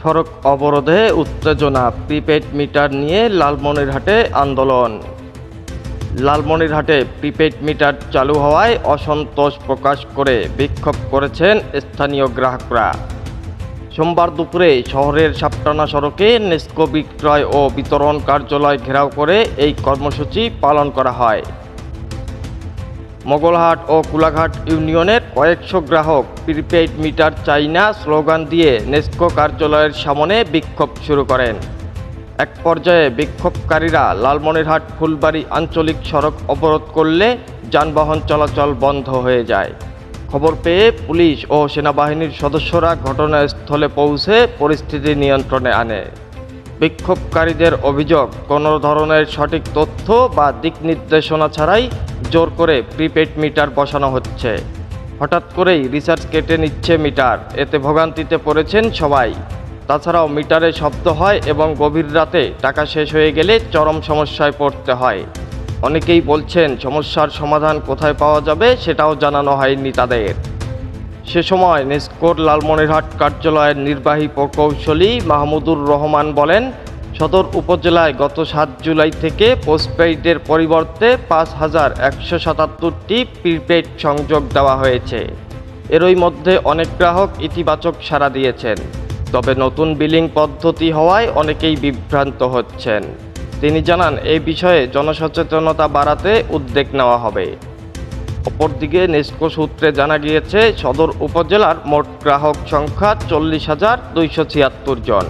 সড়ক অবরোধে উত্তেজনা, prepaid metre নিয়ে লালমনিরহাটে আন্দোলন। লালমনিরহাটে প্রিপেড মিটার চালু হওয়ায় অসন্তোষ প্রকাশ করে বিক্ষোভ করেছেন স্থানীয় গ্রাহকরা। সোমবার দুপুরে শহরের সাপটানা সড়কে নেস্কো বিক্রয় ও বিতরণ কার্যালয় ঘেরাও করে এই কর্মসূচি পালন করা হয়। মোগলহাট ও কুলাঘাট ইউনিয়নের কয়েকশো গ্রাহক প্রিপেইড মিটার চাই না স্লোগান দিয়ে নেস্কো কার্যালয়ের সামনে বিক্ষোভ শুরু করেন। এক পর্যায়ে বিক্ষোভকারীরা লালমনিরহাট ফুলবাড়ি আঞ্চলিক সড়ক অবরোধ করলে যানবাহন চলাচল বন্ধ হয়ে যায়। খবর পেয়ে পুলিশ ও সেনাবাহিনীর সদস্যরা ঘটনাস্থলে পৌঁছে পরিস্থিতি নিয়ন্ত্রণে আনে। বিক্ষোভকারীদের অভিযোগ, কোনো ধরনের সঠিক তথ্য বা দিক নির্দেশনা ছাড়াই জোর করে প্রিপেড মিটার বসানো হচ্ছে। হঠাৎ করেই রিচার্জ কেটে নিচ্ছে মিটার, এতে ভোগান্তিতে পড়েছেন সবাই। তাছাড়াও মিটারে শব্দ হয় এবং গভীর রাতে টাকা শেষ হয়ে গেলে চরম সমস্যায় পড়তে হয়। অনেকেই বলছেন, সমস্যার সমাধান কোথায় পাওয়া যাবে সেটাও জানানো হয়নি তাদের। সে সময় নেস্কোর লালমনিরহাট কার্যালয়ের নির্বাহী প্রকৌশলী মাহমুদুর রহমান বলেন, সদর উপজেলায় গত সাত জুলাই থেকে পোস্টপেইডের পরিবর্তে পাঁচ হাজার একশো সাতাত্তরটি প্রিপেইড সংযোগ দেওয়া হয়েছে। এরই মধ্যে অনেক গ্রাহক ইতিবাচক সাড়া দিয়েছেন। তবে নতুন বিলিং পদ্ধতি হওয়ায় অনেকেই বিভ্রান্ত হচ্ছেন। তিনি জানান এই বিষয়ে জনসচেতনতা বাড়াতে উদ্যোগ নেওয়া হবে। অপরদিকে নেস্কো সূত্রে জানা গিয়েছে, সদর উপজেলার মোট গ্রাহক সংখ্যা চল্লিশ হাজার দুইশো ছিয়াত্তর জন,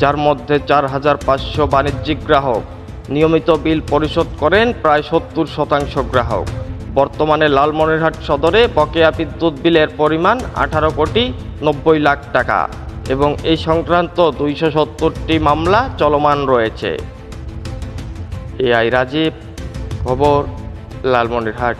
যার মধ্যে চার হাজার পাঁচশো বাণিজ্যিক গ্রাহক। নিয়মিত বিল পরিশোধ করেন প্রায় সত্তর শতাংশ গ্রাহক। বর্তমানে লালমনিরহাট সদরে বকেয়া বিদ্যুৎ বিলের পরিমাণ আঠারো কোটি নব্বই লাখ টাকা এবং এই সংক্রান্ত দুইশো সত্তরটি মামলা চলমান রয়েছে। এআই রাজীব, খবর, লালমনিরহাট।